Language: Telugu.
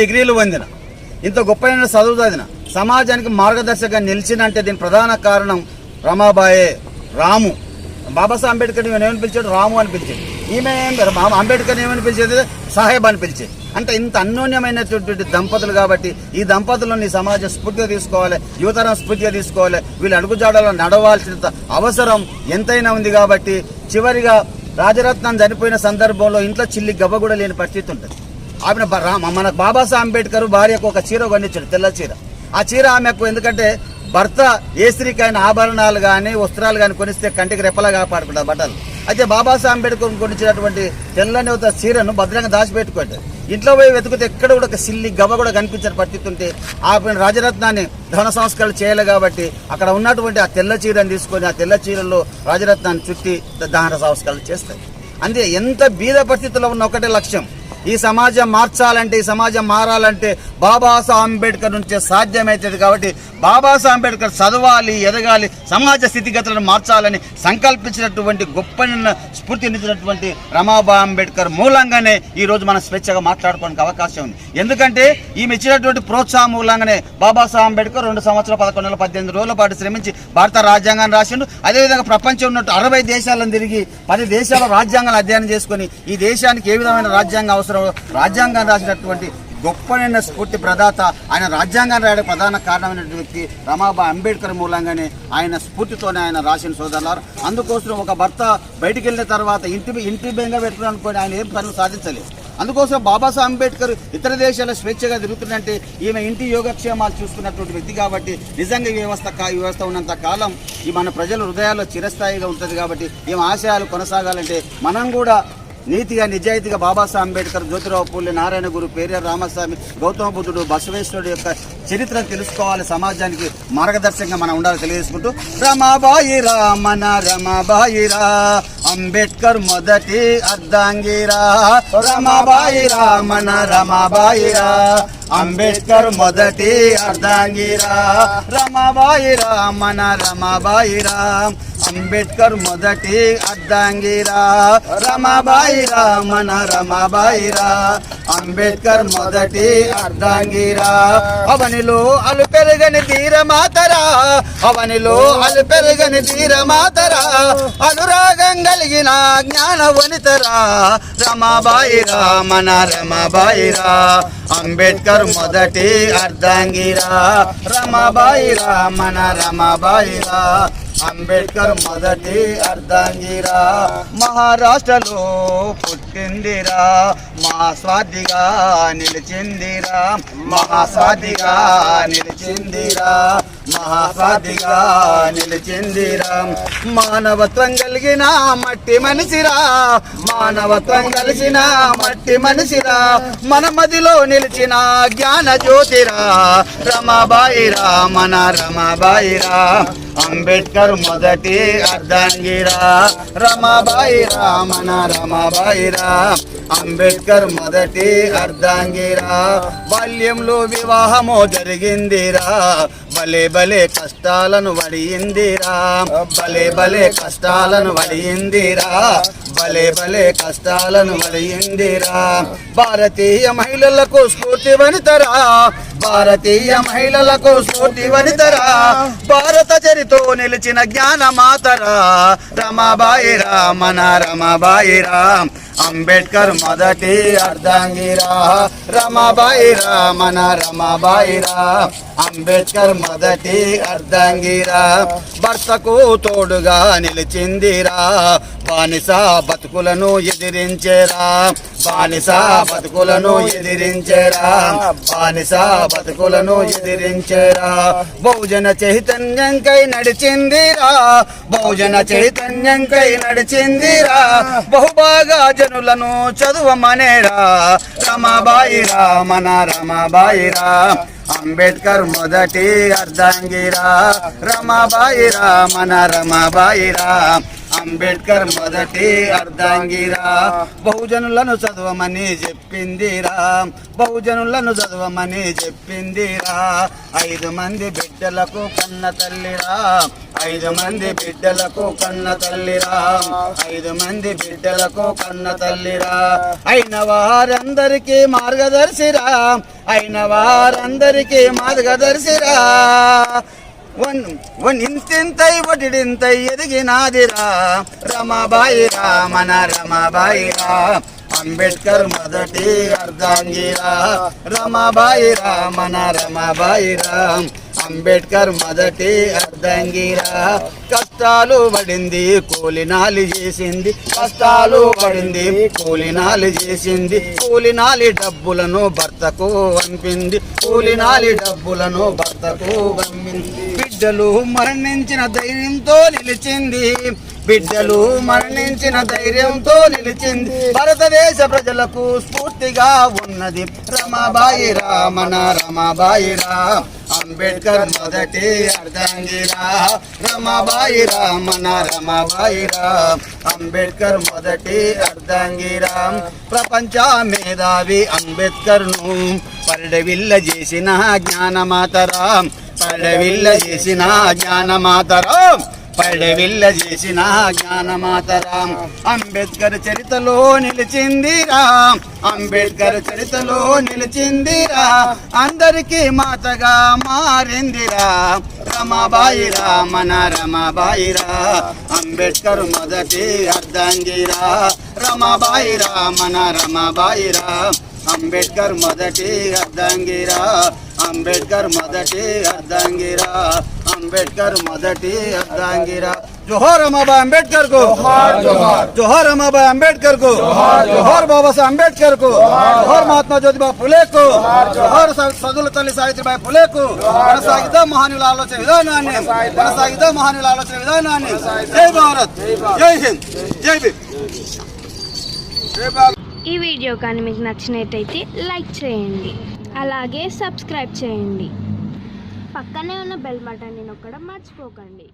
డిగ్రీలు పొందిన ఇంత గొప్పైన చదువు చదివిన సమాజానికి మార్గదర్శకంగా నిలిచినంటే దీని ప్రధాన కారణం రమాబాయే రాము. బాబాసాహెబ్ అంబేద్కర్ ఏమని పిలిచాడు? రాము అని పిలిచాడు. ఈమె అంబేద్కర్ ఏమని పిలిచేది? సాహెబ్ అని పిలిచేది. అంటే ఇంత అన్యోన్యమైనటువంటి దంపతులు కాబట్టి ఈ దంపతులను ఈ సమాజం స్ఫూర్తిగా తీసుకోవాలి యువతరం స్ఫూర్తిగా తీసుకోవాలి. వీళ్ళు అడుగుజాడలో నడవాల్సిన అవసరం ఎంతైనా ఉంది కాబట్టి చివరిగా రాజరత్నం చనిపోయిన సందర్భంలో ఇంట్లో చిల్లి గవ్వ కూడా లేని పరిస్థితి ఉంటుంది. ఆమె రా- మన బాబాసాహెబ్ అంబేద్కర్ భార్యకు ఒక చీర కొనిచ్చాడు తెల్ల చీర. ఆ చీర ఆమెకు ఎందుకంటే భర్త ఏ స్త్రీకైనా ఆభరణాలు కానీ వస్త్రాలు కానీ కొనిస్తే కంటికి రెప్పలా కాపాడుకుంటారు బట్టలు. అయితే బాబాసాహెబ్ అంబేద్కర్ కొనిచ్చినటువంటి తెల్లని ఒక చీరను భద్రంగా దాచిపెట్టుకోండి ఇంట్లో పోయి వెతుకుతే ఎక్కడ కూడా ఒక సిల్లి గవ్వ కూడా కనిపించిన పరిస్థితి ఉంటే ఆ రాజరత్నాన్ని ధన సంస్కరణ చేయాలి కాబట్టి అక్కడ ఉన్నటువంటి ఆ తెల్ల చీరను తీసుకొని ఆ తెల్ల చీరలో రాజరత్నాన్ని చుట్టి దహన సంస్కరణ చేస్తాయి. అంతే ఎంత బీద పరిస్థితుల్లో ఉన్న ఒకటే లక్ష్యం ఈ సమాజం మార్చాలంటే ఈ సమాజం మారాలంటే బాబాసాహెబ్ అంబేద్కర్ నుంచే సాధ్యమవుతుంది కాబట్టి బాబాసాహెబ్ అంబేద్కర్ చదవాలి ఎదగాలి సమాజ స్థితిగతులను మార్చాలని సంకల్పించినటువంటి గొప్ప స్ఫూర్తినిచ్చినటువంటి రమాబా అంబేద్కర్ మూలంగానే ఈ రోజు మనం స్వేచ్ఛగా మాట్లాడుకోవడానికి అవకాశం ఉంది. ఎందుకంటే ఈమె ఇచ్చినటువంటి ప్రోత్సాహం మూలంగానే బాబాసాహెబ్ అంబేద్కర్ రెండు సంవత్సరాల పదకొండు నెలల పద్దెనిమిది రోజుల పాటు శ్రమించి భారత రాజ్యాంగాన్ని రాసిండు. అదేవిధంగా ప్రపంచం ఉన్నట్టు అరవై దేశాలను తిరిగి పది దేశాల రాజ్యాంగాలు అధ్యయనం చేసుకొని ఈ దేశానికి ఏ విధమైన రాజ్యాంగం అవసరం రాజ్యాంగాన్ని రాసినటువంటి గొప్పనైన స్ఫూర్తి ప్రదాత ఆయన రాజ్యాంగాన్ని రాయడానికి ప్రధాన కారణమైనటువంటి వ్యక్తి రమాబా అంబేద్కర్ మూలంగానే ఆయన స్ఫూర్తితోనే ఆయన రాసిన సోదరులారు. అందుకోసం ఒక భర్త బయటికి వెళ్ళిన తర్వాత ఇంటి ఇంటి బెంగా పెట్టుకుని అనుకోని ఆయన ఏం పనులు సాధించలేదు. అందుకోసం బాబాసాహెబ్ అంబేద్కర్ ఇతర దేశాల స్వేచ్ఛగా తిరుగుతుందంటే ఈమె ఇంటి యోగక్షేమాలు చూసుకున్నటువంటి వ్యక్తి కాబట్టి నిజంగా ఈ వ్యవస్థ కా- ఈ వ్యవస్థ ఉన్నంత కాలం ఈ మన ప్రజల హృదయాల్లో చిరస్థాయిగా ఉంటుంది కాబట్టి ఈమె ఆశయాలు కొనసాగాలంటే మనం కూడా నీతిగా నిజాయితీగా బాబాసాహెబ్ అంబేద్కర్ జ్యోతిరావు పూలే నారాయణ గురు పేరే రామస్వామి గౌతమ బుద్ధుడు బసవేశ్వరుడు యొక్క చరిత్రను తెలుసుకోవాలి సమాజానికి మార్గదర్శకంగా మనం ఉండాలి తెలియజేసుకుంటూ రమాబాయి రా మన రమాబాయి రా అంబేద్కర్ మొదటి అర్ధాంగిరా. రమాబాయి రా మన రమాబాయి రా అంబేద్కర్ మొదటి అర్ధాంగిరా. రమాబాయి రా మన రమాబాయి రా అంబేద్కర్ మొదటి అర్ధాంగిరా రమాబాయిరా మన రమాబాయి రా. అంబేద్కర్ మొదటి అర్ధాంగిరా అవనిలో అలు పెరగని తీరమాతరా అవనిలో అలు పెరగని తీరమాతరా అనురాగం కలిగిన జ్ఞాన వనితరా. రమాబాయి మన రమాబాయి రా. అంబేద్కర్ మొదటి అర్ధాంగిరా రమాబాయి రా మన రమాబాయి రా. అంబేద్కర్ మొదటి అర్ధాంగిరా మహారాష్ట్రలో పుట్టిందిరా మహాస్వాదిగా నిలిచిందిరా మహాస్వాదిగా నిలిచిందిరా మహాస్వాదిగా నిలిచిందిరా. మానవత్వం కలిగిన మట్టి మనిషిరా మానవత్వం కలిసిన మట్టి మనిషిరా మన మదిలో నిలిచిన జ్ఞాన జ్యోతిరా రమాబాయిరా మన రమాబాయిరా. అంబేద్కర్ మొదటి అర్ధాంగిరా. రమాబాయిరా మన రమాబాయిరా. అంబేద్కర్ మొదటి అర్ధాంగిరా. బాల్యంలో వివాహము జరిగిందిరా. భలే భలే కష్టాలను వడియిందిరా భలే భలే కష్టాలను వడియిందిరా భలే భలే కష్టాలను వడియిందిరా భారతీయ మహిళలకు స్ఫూర్తి వనితరా. భారతీయ మహిళలకు స్ఫూర్తి వనితరా. భారత చరితో నిలిచిన జ్ఞాన మాతరా రమాబాయి రామన మన రామ్. అంబేద్కర్ మొదటి అర్ధాంగిరా. రమాబాయిరా మన రమాబాయిరా అంబేద్కర్ మొదటి అర్ధంగిరా. భర్తకు తోడుగా నిలిచిందిరా. బానిస బతుకులను ఎదిరించేరా. బానిస బతుకులను ఎదిరించేరా. బానిస బతుకులను ఎదిరించేరా. బహుజన చైతన్యంకై నడిచిందిరా. బహుజన చైతన్యంకై నడిచిందిరా. బహుభాగా జనులను చదువమనేరా. రమాబాయిరా మన రమాబాయిరా. అంబేద్కర్ మొదటి అర్ధాంగిరా రమాబాయిరా మన రమాబాయిరా అంబేద్కర్ మొదటి అర్ధాంగిరా బహుజనులను చదవమని చెప్పిందిరా. బహుజనులను చదవమని చెప్పిందిరా. ఐదు మంది బిడ్డలకు కన్న తల్లిరా. ఐదు మంది బిడ్డలకు కన్న తల్లిరా. ఐదు మంది బిడ్డలకు కన్న తల్లిరా. అయిన వారందరికీ మార్గదర్శిరా. అయిన వారందరికీ మార్గదర్శిరా. One one ఇంతింతై ఒటిడింతై ఎదిగినాదిరా. రమాబాయిరా మన రమాబాయిరా అంబేద్కర్ మొదటి అర్ధాంగిరా. రమాబాయిరా మన రమాబాయిరా అంబేద్కర్ మొదటి అర్ధంగిరా. కష్టాలు పడింది కూలినాలి చేసింది. కష్టాలు పడింది కూలినాలి చేసింది. కూలినాలి డబ్బులను భర్తకు పంపింది. కూలినాలి డబ్బులను భర్తకు పంపింది. బిడ్డలు మరణించిన ధైర్యంతో నిలిచింది. బిడ్డలు మరణించిన ధైర్యంతో నిలిచింది. భారతదేశ ప్రజలకు స్ఫూర్తిగా ఉన్నది. రమాబాయి రామన రమాబాయి రా. అంబేద్కర్ మొదటి అర్ధాంగిరా. రమాబాయి రామన రమాబాయి రా అంబేద్కర్ మొదటి అర్ధంగిరా. ప్రపంచ మేధావి అంబేద్కర్ను పరిడవిల్ల చేసిన జ్ఞానమాతరా పల్లెవిల్ల చేసిన జ్ఞానమాతరా పడవిల్ల చేసిన జ్ఞానమాతరాం. అంబేద్కర్ చరితలో నిలిచిందిరా అంబేద్కర్ చరితలో నిలిచిందిరా అందరికీ మాతగా మారిందిరా రమాబాయిరా మన రమాబాయిరా అంబేద్కర్ మొదటి అర్ధంగిరా రమాబాయిరా మన రమాబాయిరా అంబేద్కర్ మొదటి అర్ధంగిరా అంబేద్కర్ మొదటి అర్ధంగిరా అంబేద్కర్ మొదటి అర్ధంగిరా. జోహార్ రమాబాయ్ అంబేద్కర్కు జోహార్. రమాబాయ్ అంబేద్కర్కు జోహార్ బాబాసాహెబ్ అంబేద్కర్కు జోహార్ మహాత్మా జ్యోతిబా ఫులే కు జోహార్. సదుల తల్లి సావిత్రిబాయి ఫులే కు కొనసాగిద్దా మహానుల ఆలోచన విధానాన్ని కొనసాగిద్దా మహానుల ఆలోచన విధానాన్ని. జై భారత్. జై హింద్. జై భీమ్. ఈ వీడియో కానీ మీకు నచ్చినట్టయితే లైక్ చేయండి. అలాగే సబ్స్క్రైబ్ చేయండి. పక్కనే ఉన్న బెల్ బటన్ని నొక్కడం మర్చిపోకండి.